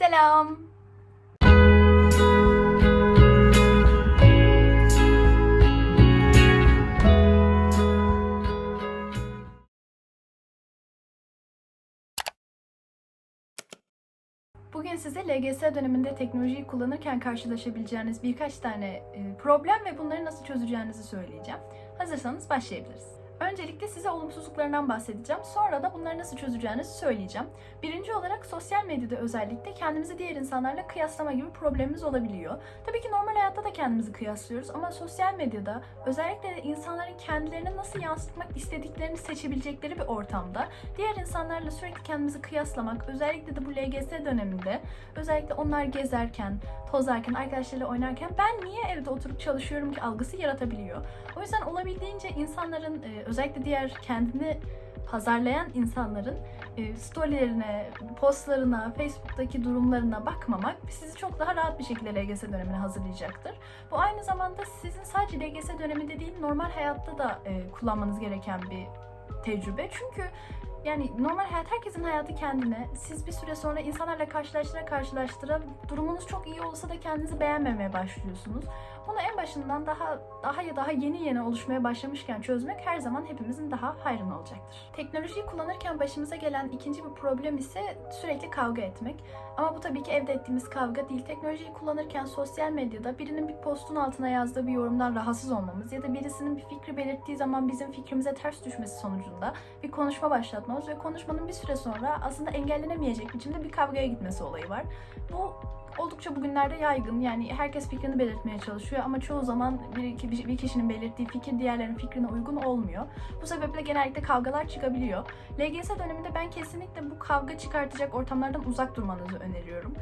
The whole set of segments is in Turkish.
Selam. Bugün size LGS döneminde teknolojiyi kullanırken karşılaşabileceğiniz birkaç tane e, problem ve bunları nasıl çözeceğinizi söyleyeceğim. Hazırsanız başlayabiliriz. Öncelikle size olumsuzluklarından bahsedeceğim. Sonra da bunları nasıl çözeceğinizi söyleyeceğim. Birinci olarak sosyal medyada özellikle kendimizi diğer insanlarla kıyaslama gibi problemimiz olabiliyor. Tabii ki normal hayatta da kendimizi kıyaslıyoruz ama sosyal medyada özellikle insanların kendilerini nasıl yansıtmak istediklerini seçebilecekleri bir ortamda diğer insanlarla sürekli kendimizi kıyaslamak özellikle de bu LGS döneminde özellikle onlar gezerken, tozarken, arkadaşlarıyla oynarken ben niye evde oturup çalışıyorum ki algısı yaratabiliyor. O yüzden olabildiğince insanların e, özellikle diğer kendini pazarlayan insanların e, storylerine, postlarına, Facebook'taki durumlarına bakmamak sizi çok daha rahat bir şekilde LGS dönemine hazırlayacaktır. Bu aynı zamanda sizin sadece LGS döneminde değil normal hayatta da e, kullanmanız gereken bir tecrübe. Çünkü yani normal hayat herkesin hayatı kendine. Siz bir süre sonra insanlarla karşılaştıra karşılaştıra durumunuz çok iyi olsa da kendinizi beğenmemeye başlıyorsunuz. Bunu en başından daha daha ya daha yeni yeni oluşmaya başlamışken çözmek her zaman hepimizin daha hayrına olacaktır. Teknolojiyi kullanırken başımıza gelen ikinci bir problem ise sürekli kavga etmek. Ama bu tabii ki evde ettiğimiz kavga değil. Teknolojiyi kullanırken sosyal medyada birinin bir postun altına yazdığı bir yorumdan rahatsız olmamız ya da birisinin bir fikri belirttiği zaman bizim fikrimize ters düşmesi sonucunda bir konuşma başlatmamız ve konuşmanın bir süre sonra aslında engellenemeyecek biçimde bir kavgaya gitmesi olayı var. Bu oldukça bugünlerde yaygın. Yani herkes fikrini belirtmeye çalışıyor ama çoğu zaman bir, iki, bir, kişinin belirttiği fikir diğerlerinin fikrine uygun olmuyor. Bu sebeple genellikle kavgalar çıkabiliyor. LGS döneminde ben kesinlikle bu kavga çıkartacak ortamlardan uzak durmanızı öneriyorum.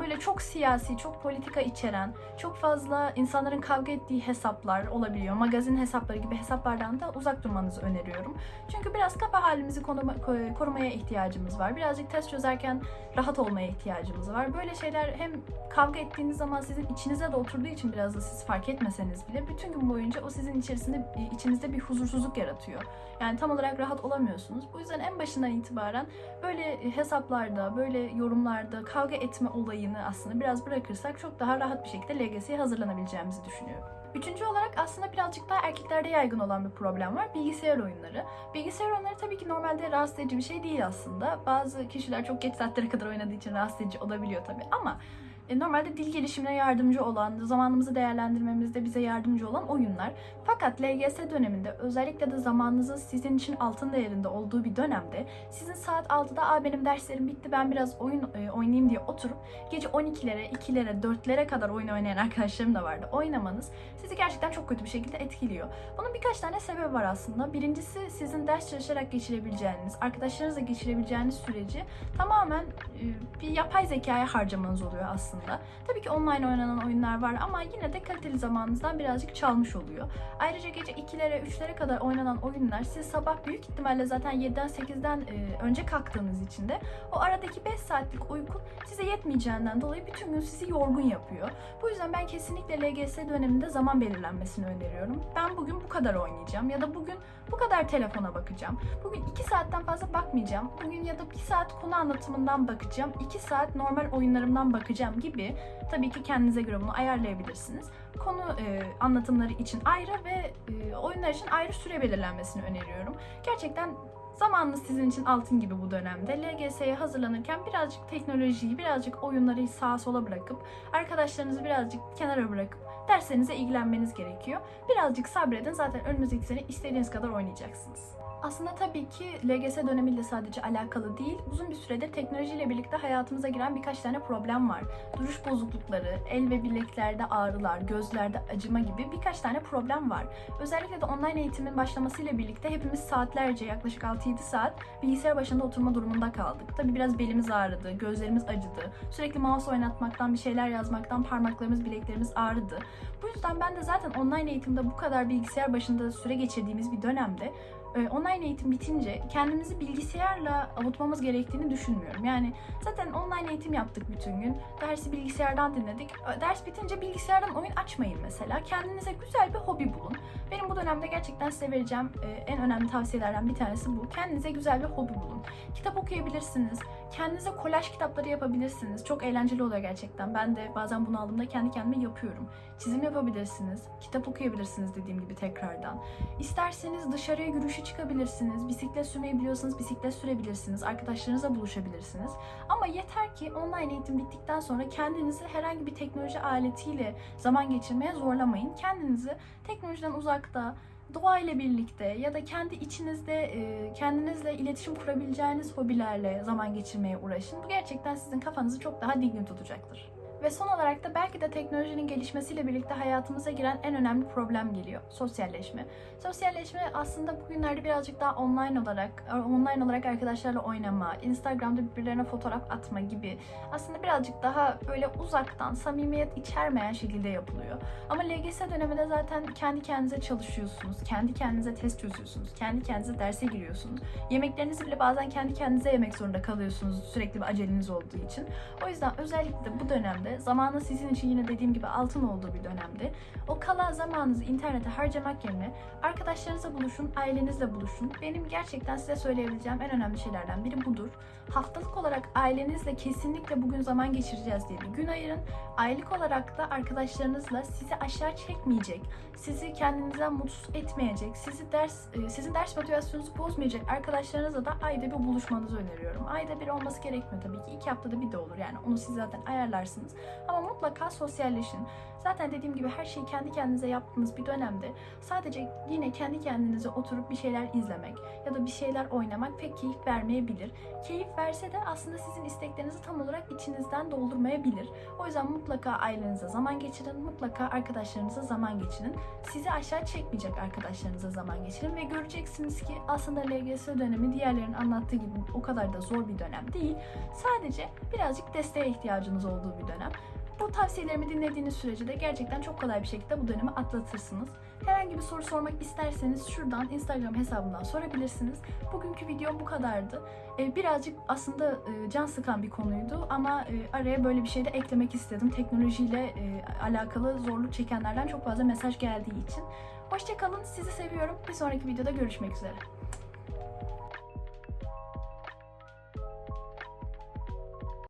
Böyle çok siyasi, çok politika içeren, çok fazla insanların kavga ettiği hesaplar olabiliyor. Magazin hesapları gibi hesaplardan da uzak durmanızı öneriyorum. Çünkü biraz kafa halimizi konuma- ko- korumaya ihtiyacımız var. Birazcık test çözerken rahat olmaya ihtiyacımız var. Böyle şeyler hem kavga ettiğiniz zaman sizin içinize de oturduğu için biraz da siz fark etmeseniz bile bütün gün boyunca o sizin içerisinde içinizde bir huzursuzluk yaratıyor. Yani tam olarak rahat olamıyorsunuz. Bu yüzden en başından itibaren böyle hesaplarda, böyle yorumlarda kavga etme olayını aslında biraz bırakırsak çok daha rahat bir şekilde LGS'ye hazırlanabileceğimizi düşünüyorum. Üçüncü olarak aslında birazcık daha erkeklerde yaygın olan bir problem var. Bilgisayar oyunları. Bilgisayar oyunları tabii ki normalde rahatsız edici bir şey değil aslında. Bazı kişiler çok geç saatlere kadar oynadığı için rahatsız edici olabiliyor tabii ama e, normalde dil gelişimine yardımcı olan, zamanımızı değerlendirmemizde bize yardımcı olan oyunlar. Fakat LGS döneminde özellikle de zamanınızın sizin için altın değerinde olduğu bir dönemde sizin saat 6'da Aa, benim derslerim bitti ben biraz oyun e, oynayayım diye oturup gece 12'lere, 2'lere, 4'lere kadar oyun oynayan arkadaşlarım da vardı. Oynamanız sizi gerçekten çok kötü bir şekilde etkiliyor. Bunun birkaç tane sebebi var aslında. Birincisi sizin ders çalışarak geçirebileceğiniz, arkadaşlarınızla geçirebileceğiniz süreci tamamen e, bir yapay zekaya harcamanız oluyor aslında. Tabii ki online oynanan oyunlar var ama yine de kaliteli zamanınızdan birazcık çalmış oluyor. Ayrıca gece 2'lere 3'lere kadar oynanan oyunlar siz sabah büyük ihtimalle zaten 7'den 8'den e, önce kalktığınız için de o aradaki 5 saatlik uyku size yetmeyeceğinden dolayı bütün gün sizi yorgun yapıyor. Bu yüzden ben kesinlikle LGS döneminde zaman belirlenmesini öneriyorum. Ben bugün bu kadar oynayacağım ya da bugün bu kadar telefona bakacağım. Bugün 2 saatten fazla bakmayacağım. Bugün ya da 1 saat konu anlatımından bakacağım. 2 saat normal oyunlarımdan bakacağım gibi tabii ki kendinize göre bunu ayarlayabilirsiniz. Konu e, anlatımları için ayrı ve e, oyunlar için ayrı süre belirlenmesini öneriyorum. Gerçekten Zamanınız sizin için altın gibi bu dönemde. LGS'ye hazırlanırken birazcık teknolojiyi, birazcık oyunları sağa sola bırakıp, arkadaşlarınızı birazcık kenara bırakıp derslerinize ilgilenmeniz gerekiyor. Birazcık sabredin zaten önümüzdeki sene istediğiniz kadar oynayacaksınız. Aslında tabii ki LGS dönemiyle sadece alakalı değil, uzun bir süredir teknolojiyle birlikte hayatımıza giren birkaç tane problem var. Duruş bozuklukları, el ve bileklerde ağrılar, gözlerde acıma gibi birkaç tane problem var. Özellikle de online eğitimin başlamasıyla birlikte hepimiz saatlerce, yaklaşık 6-7 saat bilgisayar başında oturma durumunda kaldık. Tabii biraz belimiz ağrıdı, gözlerimiz acıdı. Sürekli mouse oynatmaktan, bir şeyler yazmaktan parmaklarımız, bileklerimiz ağrıdı. Bu yüzden ben de zaten online eğitimde bu kadar bilgisayar başında süre geçirdiğimiz bir dönemde online eğitim bitince kendimizi bilgisayarla avutmamız gerektiğini düşünmüyorum. Yani zaten online eğitim yaptık bütün gün. Dersi bilgisayardan dinledik. E, Ders bitince bilgisayardan oyun açmayın mesela. Kendinize güzel bir hobi bulun. Benim bu dönemde gerçekten size vereceğim e, en önemli tavsiyelerden bir tanesi bu. Kendinize güzel bir hobi bulun. Kitap okuyabilirsiniz. Kendinize kolaj kitapları yapabilirsiniz. Çok eğlenceli oluyor gerçekten. Ben de bazen bunu aldığımda kendi kendime yapıyorum. Çizim yapabilirsiniz. Kitap okuyabilirsiniz dediğim gibi tekrardan. İsterseniz dışarıya yürüyüşe çıkabilirsiniz. Bisiklet sürmeyi biliyorsanız bisiklet sürebilirsiniz. Arkadaşlarınızla buluşabilirsiniz. Ama yeter ki online eğitim bittikten sonra kendinizi herhangi bir teknoloji aletiyle zaman geçirmeye zorlamayın. Kendinizi teknolojiden uzakta, doğayla birlikte ya da kendi içinizde e, kendinizle iletişim kurabileceğiniz hobilerle zaman geçirmeye uğraşın. Bu gerçekten sizin kafanızı çok daha dingin tutacaktır. Ve son olarak da belki de teknolojinin gelişmesiyle birlikte hayatımıza giren en önemli problem geliyor. Sosyalleşme. Sosyalleşme aslında bugünlerde birazcık daha online olarak, online olarak arkadaşlarla oynama, Instagram'da birbirlerine fotoğraf atma gibi aslında birazcık daha böyle uzaktan, samimiyet içermeyen şekilde yapılıyor. Ama LGS döneminde zaten kendi kendinize çalışıyorsunuz, kendi kendinize test çözüyorsunuz, kendi kendinize derse giriyorsunuz. Yemeklerinizi bile bazen kendi kendinize yemek zorunda kalıyorsunuz sürekli bir aceleniz olduğu için. O yüzden özellikle bu dönemde zamanın sizin için yine dediğim gibi altın olduğu bir dönemde o kalan zamanınızı internete harcamak yerine arkadaşlarınızla buluşun, ailenizle buluşun. Benim gerçekten size söyleyebileceğim en önemli şeylerden biri budur. Haftalık olarak ailenizle kesinlikle bugün zaman geçireceğiz diye bir gün ayırın. Aylık olarak da arkadaşlarınızla sizi aşağı çekmeyecek, sizi kendinizden mutsuz etmeyecek, sizi ders e, sizin ders motivasyonunuzu bozmayacak arkadaşlarınızla da ayda bir buluşmanızı öneriyorum. Ayda bir olması gerekmiyor tabii ki. iki haftada bir de olur yani. Onu siz zaten ayarlarsınız. Ama mutlaka sosyalleşin. Zaten dediğim gibi her şeyi kendi kendinize yaptığınız bir dönemde sadece yine kendi kendinize oturup bir şeyler izlemek ya da bir şeyler oynamak pek keyif vermeyebilir. Keyif verse de aslında sizin isteklerinizi tam olarak içinizden doldurmayabilir. O yüzden mutlaka ailenize zaman geçirin, mutlaka arkadaşlarınıza zaman geçirin. Sizi aşağı çekmeyecek arkadaşlarınıza zaman geçirin ve göreceksiniz ki aslında LGS dönemi diğerlerinin anlattığı gibi o kadar da zor bir dönem değil. Sadece birazcık desteğe ihtiyacınız olduğu bir dönem. Bu tavsiyelerimi dinlediğiniz sürece de gerçekten çok kolay bir şekilde bu dönemi atlatırsınız. Herhangi bir soru sormak isterseniz şuradan Instagram hesabından sorabilirsiniz. Bugünkü videom bu kadardı. Ee, birazcık aslında e, can sıkan bir konuydu ama e, araya böyle bir şey de eklemek istedim. Teknolojiyle e, alakalı zorluk çekenlerden çok fazla mesaj geldiği için. Hoşçakalın, sizi seviyorum. Bir sonraki videoda görüşmek üzere.